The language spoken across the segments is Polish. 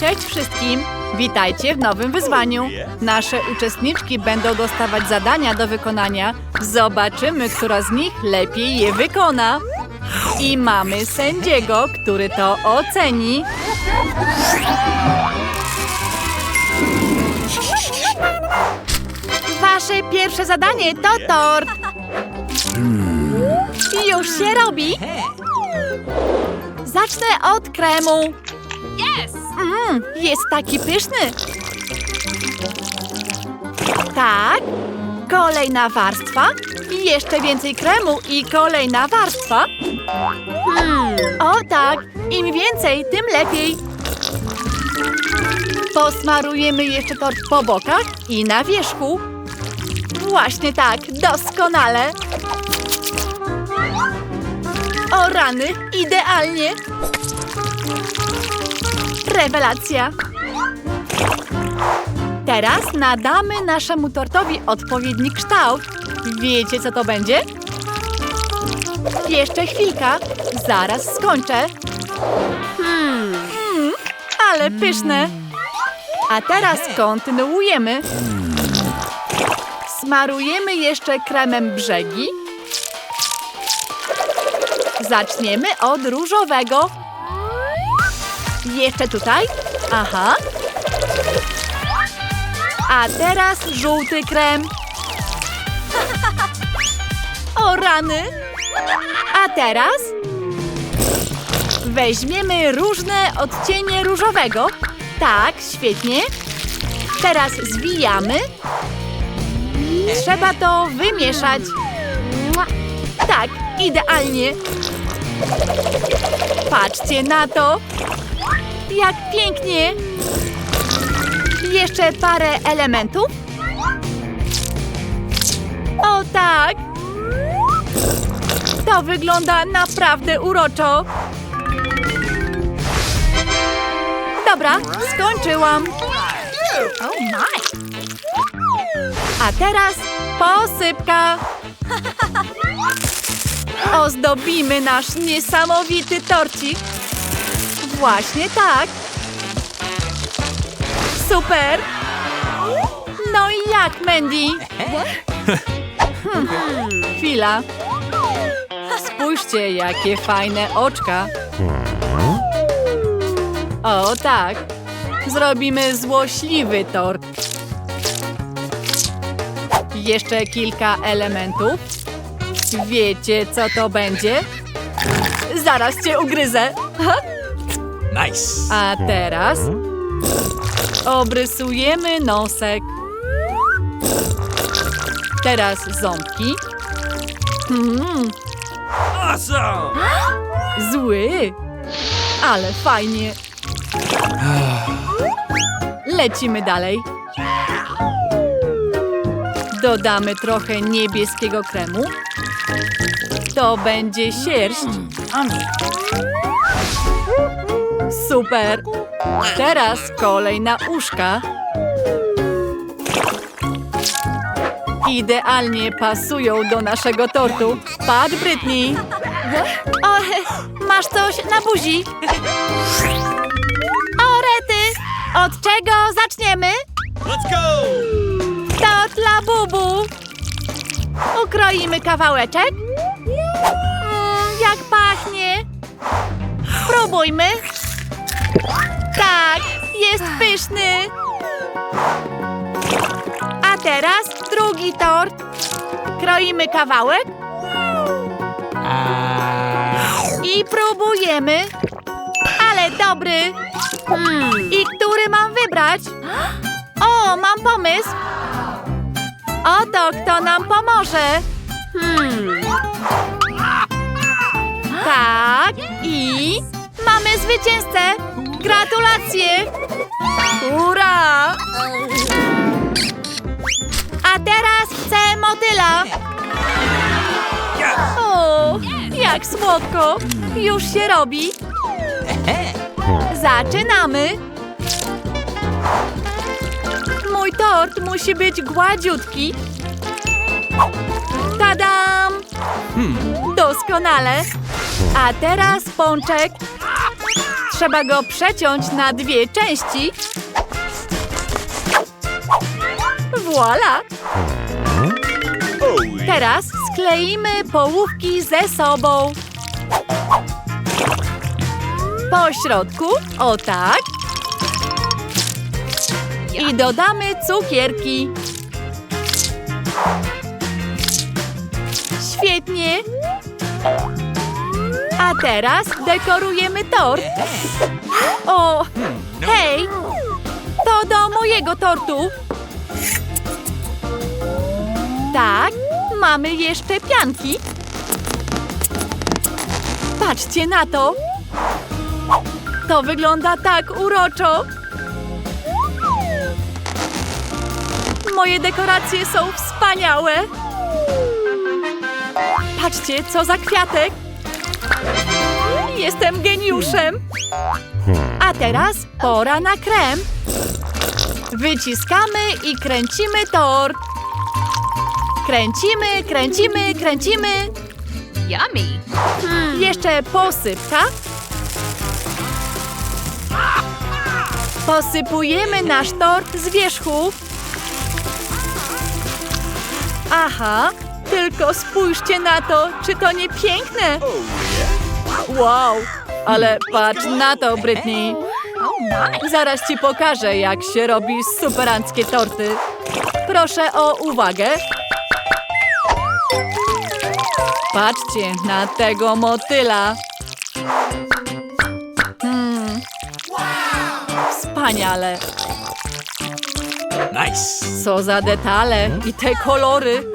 Cześć wszystkim! Witajcie w nowym wyzwaniu. Nasze uczestniczki będą dostawać zadania do wykonania. Zobaczymy, która z nich lepiej je wykona. I mamy sędziego, który to oceni. Wasze pierwsze zadanie to tort. Już się robi. Zacznę od kremu. Mm, jest taki pyszny. Tak. Kolejna warstwa. Jeszcze więcej kremu i kolejna warstwa. Hmm, o tak. Im więcej, tym lepiej. Posmarujemy jeszcze tort po bokach i na wierzchu. Właśnie tak, doskonale. O rany, idealnie. Rewelacja! Teraz nadamy naszemu tortowi odpowiedni kształt. Wiecie, co to będzie? Jeszcze chwilka, zaraz skończę. Hmm, ale pyszne. A teraz kontynuujemy. Smarujemy jeszcze kremem brzegi. Zaczniemy od różowego. Jeszcze tutaj. Aha. A teraz żółty krem. O rany. A teraz weźmiemy różne odcienie różowego. Tak, świetnie. Teraz zwijamy. Trzeba to wymieszać. Tak, idealnie. Patrzcie na to. Jak pięknie! Jeszcze parę elementów. O tak! To wygląda naprawdę uroczo. Dobra, skończyłam. A teraz posypka. Ozdobimy nasz niesamowity torcik. Właśnie tak. Super. No i jak, Mandy? Hmm, chwila. Spójrzcie, jakie fajne oczka. O, tak. Zrobimy złośliwy tort. Jeszcze kilka elementów. Wiecie, co to będzie? Zaraz cię ugryzę. Nice. A teraz obrysujemy nosek. Teraz ząbki. Hmm, Awesome. zły, ale fajnie. Lecimy dalej. Dodamy trochę niebieskiego kremu. To będzie sierść. Super! Teraz kolej na uszka. Idealnie pasują do naszego tortu. Patrz, Britney! O, masz coś na buzi? O, rety! Od czego zaczniemy? Let's go. Tort dla bubu. Ukroimy kawałeczek. Mm, jak pachnie. Spróbujmy. Tak, jest pyszny. A teraz drugi tort. Kroimy kawałek i próbujemy. Ale dobry. I który mam wybrać? O, mam pomysł. Oto kto nam pomoże. Hmm. Tak, i mamy zwycięzcę. Gratulacje. Hurra! A teraz chcę motyla. O, jak słodko. Już się robi. Zaczynamy. Mój tort musi być gładziutki. Tadam! Doskonale. A teraz pączek. Trzeba go przeciąć na dwie części. Voila! Teraz skleimy połówki ze sobą. Po środku, o tak. I dodamy cukierki. Świetnie. A teraz dekorujemy tort. O, hej! To do mojego tortu. Tak, mamy jeszcze pianki. Patrzcie na to. To wygląda tak uroczo. Moje dekoracje są wspaniałe. Patrzcie, co za kwiatek. Jestem geniuszem. A teraz pora na krem. Wyciskamy i kręcimy tort. Kręcimy, kręcimy, kręcimy. Yummy. Jeszcze posypka. Posypujemy nasz tort z wierzchu. Aha, tylko spójrzcie na to, czy to nie piękne? Wow, ale patrz na to, nice. Zaraz ci pokażę, jak się robi superanckie torty. Proszę o uwagę. Patrzcie na tego motyla. Hmm. Wspaniale. Nice. Co za detale i te kolory.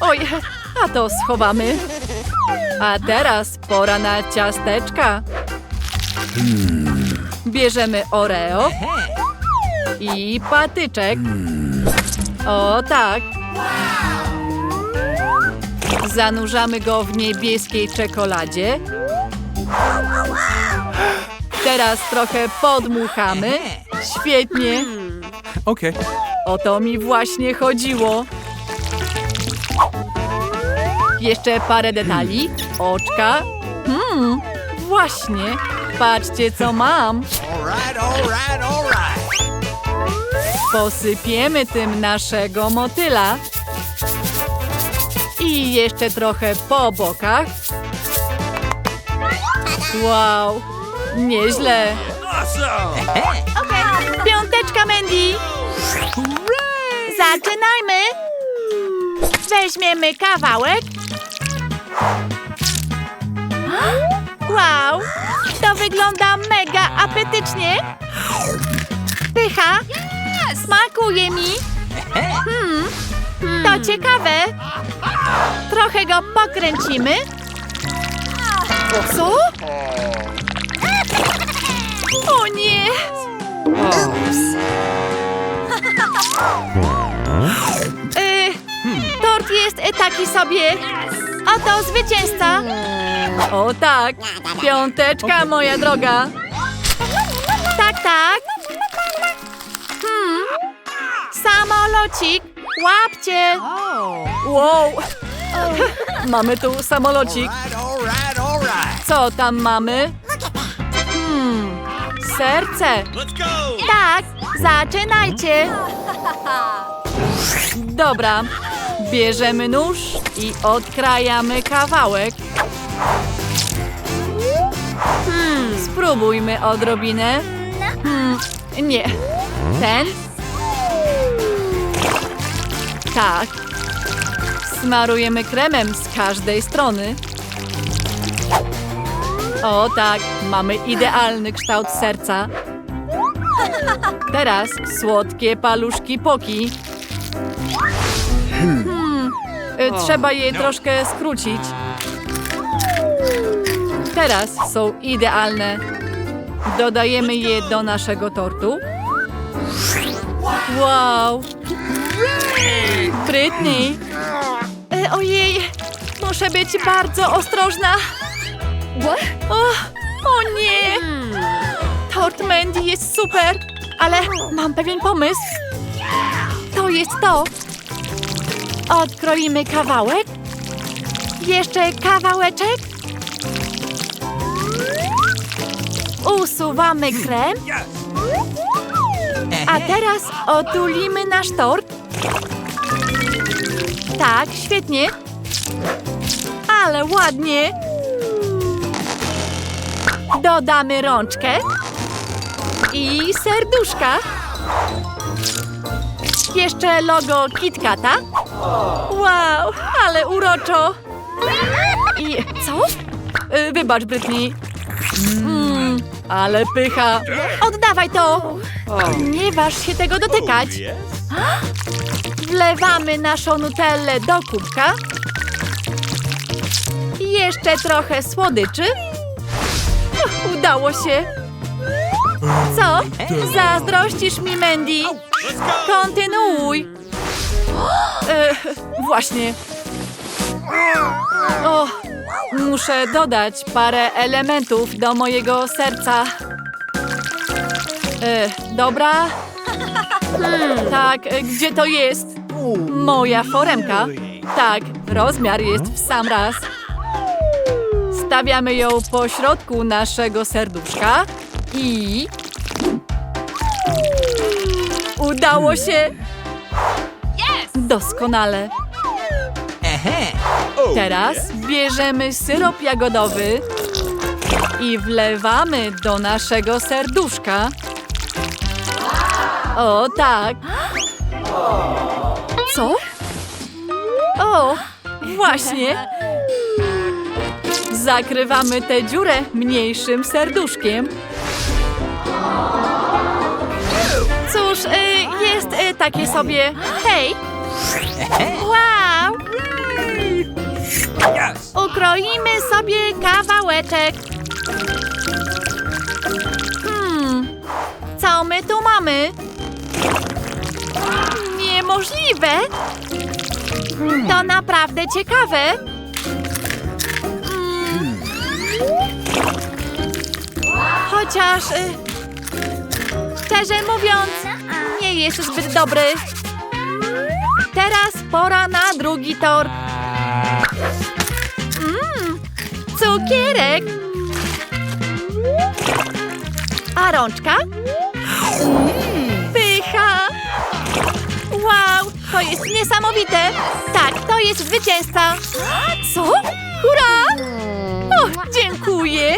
Oj, a to schowamy. A teraz pora na ciasteczka. Bierzemy Oreo i patyczek. O tak. Zanurzamy go w niebieskiej czekoladzie. Teraz trochę podmuchamy. Świetnie. Okay. O to mi właśnie chodziło. Jeszcze parę detali. Oczka. Hmm, właśnie. Patrzcie, co mam. All right, all right, all right. Posypiemy tym naszego motyla. I jeszcze trochę po bokach. Wow, nieźle. Piąteczka, Mandy! Zaczynajmy! Weźmiemy kawałek. Wow! To wygląda mega apetycznie! Pycha! Smakuje mi! Hmm, to ciekawe! Trochę go pokręcimy. Co? O nie! Y, tort jest taki sobie. Oto zwycięzca. O tak, piąteczka, moja droga. Tak, tak. Hmm. Samolocik, łapcie. Wow. Mamy tu samolocik. Co tam mamy? Hmm, serce. Let's go. Tak, zaczynajcie. Dobra, bierzemy nóż i odkrajamy kawałek. Spróbujmy odrobinę. Hmm, nie. Ten? Tak. Smarujemy kremem z każdej strony. O tak, mamy idealny kształt serca. Teraz słodkie paluszki poki. Hmm, y, trzeba je troszkę skrócić. Teraz są idealne. Dodajemy je do naszego tortu. Wow! Britney! E, ojej! Muszę być bardzo ostrożna. O, o nie! Tort Mandy jest super, ale mam pewien pomysł. To jest to. Odkroimy kawałek. Jeszcze kawałeczek. Usuwamy krem, a teraz otulimy nasz tort. Tak, świetnie. Ale ładnie. Dodamy rączkę i serduszka. Jeszcze logo KitKata. Wow, ale uroczo. I co? Y, Wybacz, Britney. Mm, ale pycha. Oddawaj to. Nie waż się tego dotykać. Wlewamy naszą nutellę do kubka. Jeszcze trochę słodyczy. Udało się. Co? Zazdrościsz mi, Mandy? Kontynuuj. E, właśnie. O, muszę dodać parę elementów do mojego serca. E, dobra. Hmm, tak, gdzie to jest? Moja foremka. Tak, rozmiar jest w sam raz. Stawiamy ją po środku naszego serduszka i... Udało się! Doskonale. Oh, Teraz bierzemy syrop jagodowy i wlewamy do naszego serduszka. O, tak. Co? O, właśnie. Zakrywamy tę dziurę mniejszym serduszkiem. Cóż, y, jest y, takie sobie. Hej! Wow! Ukroimy sobie kawałeczek. Hmm, co my tu mamy? Niemożliwe! To naprawdę ciekawe. Mm. Chociaż, y, szczerze mówiąc, nie jest zbyt dobry. Teraz pora na drugi tort. Mmm, cukierek. A rączka? Mm, pycha. Wow, to jest niesamowite. Tak, to jest zwycięzca. Co? Hurra! O, dziękuję.